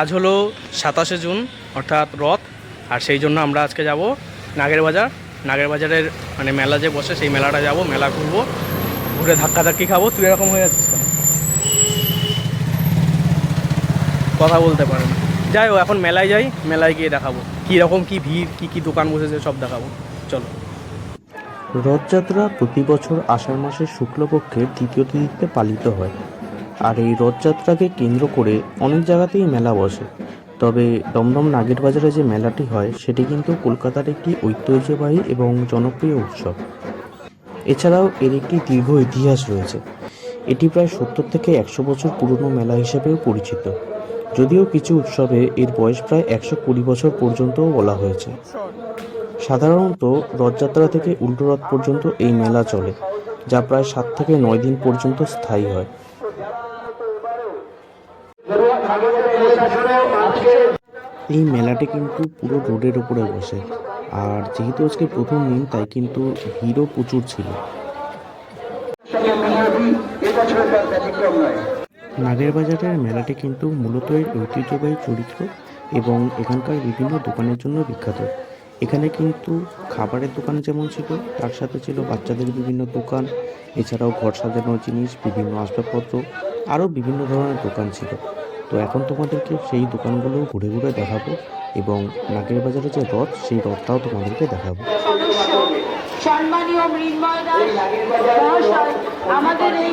আজ হলো সাতাশে জুন, অর্থাৎ রথ, আর সেই জন্য আমরা আজকে যাব নাগের বাজার। নাগের বাজারের মানে মেলা যে বসে, সেই মেলাটা যাব, মেলা ঘুরবো। ঘুরে ধাক্কা ধাক্কি খাব। তুই এরকম হয়ে যাচ্ছিস? কথা বলতে পারেন। যাই হোক, এখন মেলায় যাই, মেলায় গিয়ে দেখাবো। কী রকম, কী ভিড়, কী কী দোকান বসেছে, সব দেখাবো। চলো। রথযাত্রা প্রতি বছর আষাঢ় মাসের শুক্লপক্ষের দ্বিতীয় তিথিতে পালিত হয়। আর এই রথযাত্রাকে কেন্দ্র করে অনেক জায়গাতেই মেলা বসে। তবে দমদম নাগের বাজারে যে মেলাটি হয়, সেটি কিন্তু কলকাতার একটি ঐতিহ্যবাহী এবং জনপ্রিয় উৎসব। এছাড়াও এর একটি দীর্ঘ ইতিহাস রয়েছে। এটি প্রায় সত্তর থেকে একশো বছর পুরনো মেলা হিসেবেও পরিচিত। যদিও কিছু উৎসবে এর বয়স প্রায় একশো কুড়ি বছর পর্যন্তও বলা হয়েছে। সাধারণত রথযাত্রা থেকে উল্টো রথ পর্যন্ত এই মেলা চলে, যা প্রায় সাত থেকে নয় দিন পর্যন্ত স্থায়ী হয়। এই মেলাটি কিন্তু পুরো রোডের উপরে বসে। আর যেহেতু আজকে প্রথম দিন, তাই কিন্তু ভিড়ও প্রচুর ছিল। নাগের বাজারের মেলাটি কিন্তু মূলত ঐতিহ্যবাহী চরিত্র এবং এখানকার বিভিন্ন দোকানের জন্য বিখ্যাত। এখানে কিন্তু খাবারের দোকান যেমন ছিল, তার সাথে ছিল বাচ্চাদের বিভিন্ন দোকান, এছাড়াও ঘর সাজানোর জিনিস, বিভিন্ন আসবাবপত্র, আরও বিভিন্ন ধরনের দোকান ছিল। তো এখন তোমাদেরকে সেই দোকানগুলো ঘুরে ঘুরে দেখাবো এবং নাগের বাজারে যে রথ সেই রথটাও তোমাদেরকে দেখাবো। সদস্য সম্মানীয় মৃন্ময় দাস মহাশয় আমাদের এই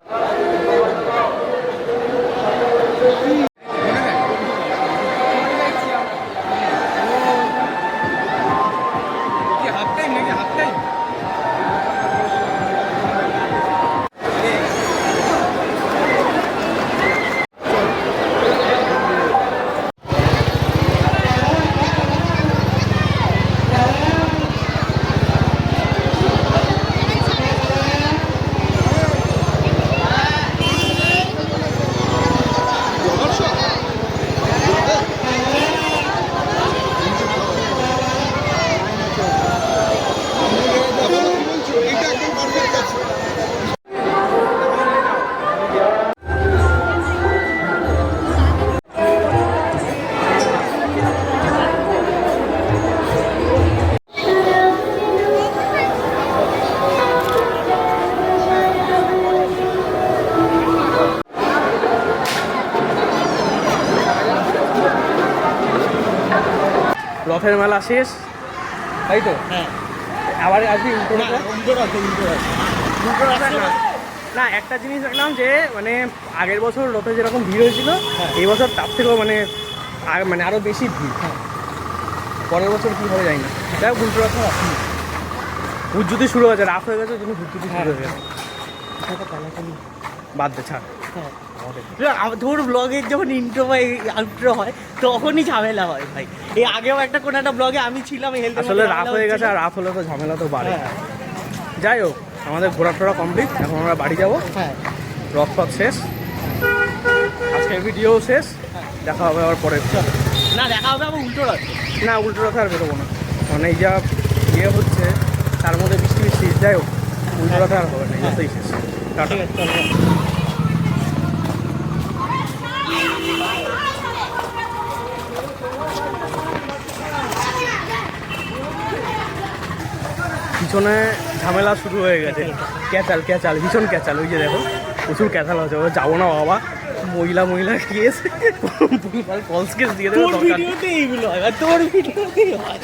রথের মেলা শেষ। তাই তো? হ্যাঁ। আবার আজকে উল্টো না একটা জিনিস দেখলাম যে মানে আগের বছর রথে যেরকম ভিড় হয়েছিল হ্যাঁ। এই বছর তার থেকেও মানে মানে আরও বেশি ভিড়। পরের বছর কি হবে জানি না দেখ উল্টো রথ যদি শুরু হয়েছে রাত হয়ে গেছে তুমি ভূত যদি শুরু হয়ে। গেছে বাদ দে ছাড়। তোর ব্লগের যখন ইন্ট্রো বা আউট্রো হয় তখনই ঝামেলা হয় ভাই। এই আগেও একটা কোন একটা ব্লগে আমি ছিলাম হেলথ আসলে রাত হয়ে গেছে আর রাত হলে তো ঝামেলা তো বাড়ে। হ্যাঁ। যাই হোক আমাদের ঘোরা টোরা কমপ্লিট এখন আমরা বাড়ি যাব। হ্যাঁ। রথ ফথ শেষ। আজকের ভিডিও শেষ। দেখা হবে আবার পরে না দেখা হবে আমার উল্টো রথ। না উল্টো রথে আর বেরোবো না। মানে এই যা ইয়ে হচ্ছে তার মধ্যে বৃষ্টি বৃষ্টি যাই হোক উল্টো রথে আর হবে না এই শেষ। টাটা পিছনে ঝামেলা শুরু হয়ে গেছে। ক্যাচাল ক্যাচাল ভীষণ ক্যাচাল ওই যে দেখো প্রচুর ক্যাচাল হচ্ছে যাব না বাবা মহিলা মহিলা কেস ফলস কেস দিয়ে দেবে তোর ভিডিওতে এইগুলো হয় তোর ভিডিওতেই হয়।